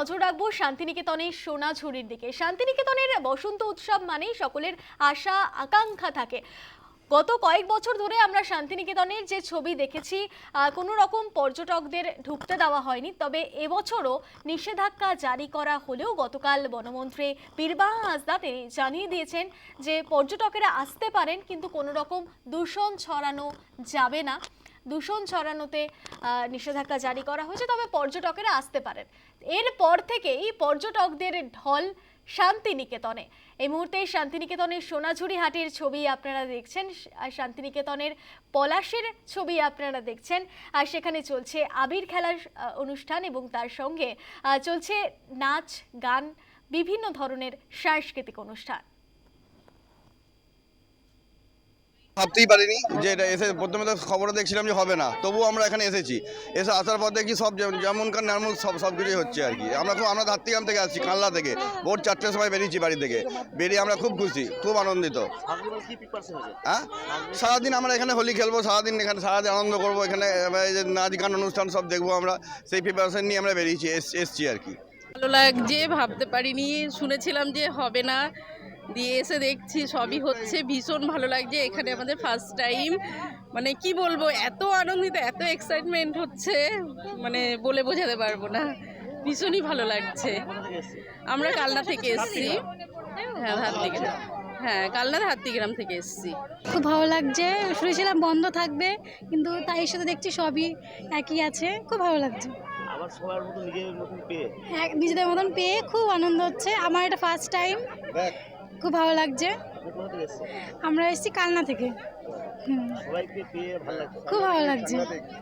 নজর রাখব শান্তিনিকেতনের সোনাঝুরির দিকে। শান্তিনিকেতনের বসন্ত উৎসব মানেই সকলের আশা, আকাঙ্ক্ষা থাকে। গত কয়েক বছর ধরে আমরা শান্তিনিকেতনের যে ছবি দেখেছি কোনো রকম পর্যটকদের ঢুকতে দেওয়া হয়নি। তবে এবছরও নিষেধাজ্ঞা জারি করা হলেও গতকাল বনমন্ত্রী বীরবাহা হাসদা তিনি জানিয়ে দিয়েছেন যে, পর্যটকেরা আসতে পারেন, কিন্তু কোনো রকম দূষণ ছড়ানো যাবে না। দূষণ ছড়ানোতে নিষেধাজ্ঞা জারি করা হয়েছে, তবে পর্যটকেরা আসতে পারেন। এরপর থেকেই পর্যটকদের ঢল শান্তিনিকেতনে। এই মুহূর্তে শান্তিনিকেতনের সোনাঝুরি হাটের ছবি আপনারা দেখছেন শান্তিনিকেতনের পলাশের ছবি আপনারা দেখছেন। আর সেখানে চলছে আবির খেলার অনুষ্ঠান এবং তার সঙ্গে চলছে নাচ, গান, বিভিন্ন ধরনের সাংস্কৃতিক অনুষ্ঠান। ভাবতেই পারিনি যে এটা এসে প্রথমে তো খবরে দেখছিলাম যে হবে না। তবুও আমরা এখানে এসেছি। এসে আসার পর দেখি সব যেমন- যেমনকার নর্মাল সব সব কিছুই হচ্ছে আর কি। আমরা খুব আমরা ধাত্রিগ্রাম থেকে আসছি, কানলা থেকে। ভোর চারটের সময় বেরিয়েছি বাড়ি থেকে। বেরিয়ে আমরা খুব খুশি, খুব আনন্দিত। হ্যাঁ? সারাদিন আমরা এখানে হোলি খেলব, সারাদিন এখানে সারাদিন আনন্দ করব। এখানে নাচ গান অনুষ্ঠান সব দেখব আমরা। সেই প্রিপারেশন নিয়ে আমরা বেরিয়েছি, এস- এসছি আর কি। ভালো লাগছে ভাবতে পারিনি, শুনেছিলাম যে হবে না। দিয়ে এসে দেখছি সবই হচ্ছে ভীষণ ভালো লাগছে। এখানে আমাদের ফার্স্ট টাইম মানে কি বলব এত আনন্দিত এত এক্সাইটমেন্ট হচ্ছে মানে বলে বোঝাতে পারব না। ভীষণই ভালো লাগছে। আমরা কালনা থেকে এসেছি। হ্যাঁ হাতিগ্রাম হ্যাঁ কালনার হাতিগ্রাম থেকে এসেছি। খুব ভালো লাগছে। শুনেছিলাম বন্ধ থাকবে কিন্তু তাই সাথে দেখছি সবই একই আছে। খুব ভালো লাগছে। আবার সবার মতো নিজের মতন পেয়ে। এক- নিজেদের মতন পেয়ে খুব আনন্দ হচ্ছে। আমার এটা ফার্স্ট টাইম খুব ভালো লাগছে। আমরা এসেছি কালনা থেকে। খুব ভালো লাগছে।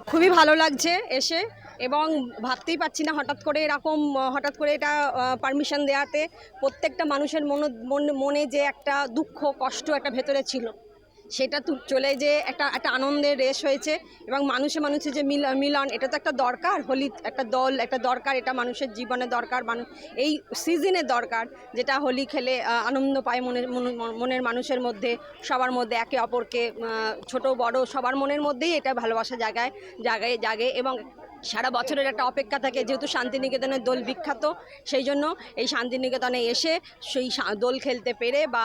খুবই ভালো লাগছে এসে এবং ভাবতেই পারছি না হঠাৎ করে এরকম, হঠাৎ করে এটা পারমিশন দেওয়াতে প্রত্যেকটা মানুষের মন, মন- মনে যে একটা দুঃখ, কষ্ট একটা ভেতরে ছিল। সেটা চলে যে একটা একটা আনন্দের রেশ হয়েছে এবং মানুষে মানুষে যে মিল, মিলন, এটা তো একটা দরকার হোলি একটা দল, একটা দরকার, এটা মানুষের জীবনে দরকার মানুষ এই সিজনে দরকার, যেটা হোলি খেলে আনন্দ পায় মনের মনের মানুষের মধ্যে, সবার মধ্যে একে অপরকে ছোট, বড়, সবার মনের মধ্যেই এটা ভালোবাসা জায়গায় জাগায়, জাগে এবং সারা বছরের একটা অপেক্ষা থাকে যেহেতু শান্তিনিকেতনের দোল বিখ্যাত সেই জন্য এই শান্তিনিকেতনে এসে সেই সা- দোল খেলতে পেরে বা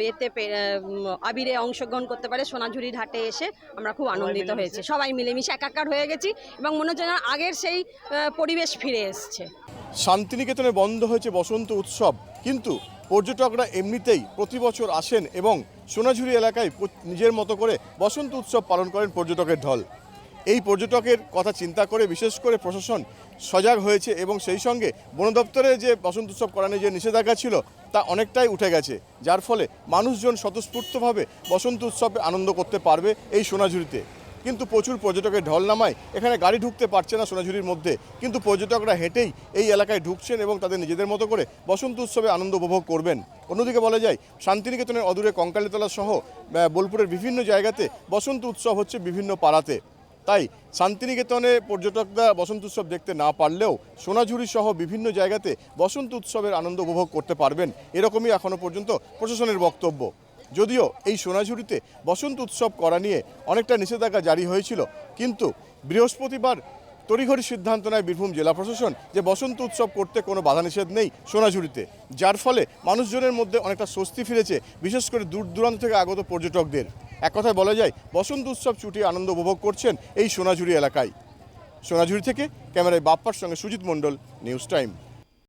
এতে আবিরে অংশগ্রহণ করতে পারে সোনাঝুরির হাটে এসে আমরা খুব আনন্দিত হয়েছে। সবাই মিলেমিশে একাকার হয়ে গেছি এবং মনে হচ্ছে যেন আগের সেই পরিবেশ ফিরে এসছে। শান্তিনিকেতনে বন্ধ হয়েছে বসন্ত উৎসব কিন্তু পর্যটকরা এমনিতেই প্রতি বছর আসেন এবং সোনাঝুরি এলাকায় নিজের মতো করে বসন্ত উৎসব পালন করেন পর্যটকের ঢল। এই পর্যটকের কথা চিন্তা করে, বিশেষ করে প্রশাসন সজাগ হয়েছে এবং সেই সঙ্গে বন দপ্তরে যে বসন্ত উৎসব করানোর যে নিষেধাজ্ঞা ছিল, তা অনেকটাই উঠে গেছে। যার ফলে মানুষজন স্বতঃস্ফূর্তভাবে বসন্ত উৎসবে আনন্দ করতে পারবে এই সোনাঝুরিতে। কিন্তু প্রচুর পর্যটকের ঢল নামায়, এখানে গাড়ি ঢুকতে পারছে না সোনাঝুরির মধ্যে। কিন্তু পর্যটকরা হেঁটেই এই এলাকায় ঢুকছেন এবং তাদের নিজেদের মতো করে বসন্ত উৎসবে আনন্দ উপভোগ করবেন। অন্যদিকে বলা যায়, শান্তিনিকেতনের অদূরে কঙ্কালীতলা সহ বোলপুরের বিভিন্ন জায়গাতে বসন্ত উৎসব হচ্ছে বিভিন্ন পাড়াতে। তাই শান্তিনিকেতনে পর্যটকরা বসন্ত উৎসব দেখতে না পারলেও সোনাঝুরি সহ বিভিন্ন জায়গাতে বসন্ত উৎসবের আনন্দ উপভোগ করতে পারবেন, এরকমই এখনও পর্যন্ত প্রশাসনের বক্তব্য। যদিও এই সোনাঝুরিতে বসন্ত উৎসব করা নিয়ে অনেকটা নিষেধাজ্ঞা জারি হয়েছিল, কিন্তু বৃহস্পতিবার তড়িঘড়ি সিদ্ধান্ত নেয় বীরভূম জেলা প্রশাসন যে বসন্ত উৎসব করতে কোনো বাধা নিষেধ নেই সোনাঝুরিতে। যার ফলে মানুষজনের মধ্যে অনেকটা স্বস্তি ফিরেছে, বিশেষ করে দূর দূরান্ত থেকে আগত পর্যটকদের। এক কথায় বলা যায়, বসন্ত উৎসব ছুটি আনন্দ উপভোগ করছেন এই সোনাঝুরি এলাকায়। সোনাঝুরি থেকে ক্যামেরায় বাপ্পার সঙ্গে সুজিত মণ্ডল, নিউজ টাইম।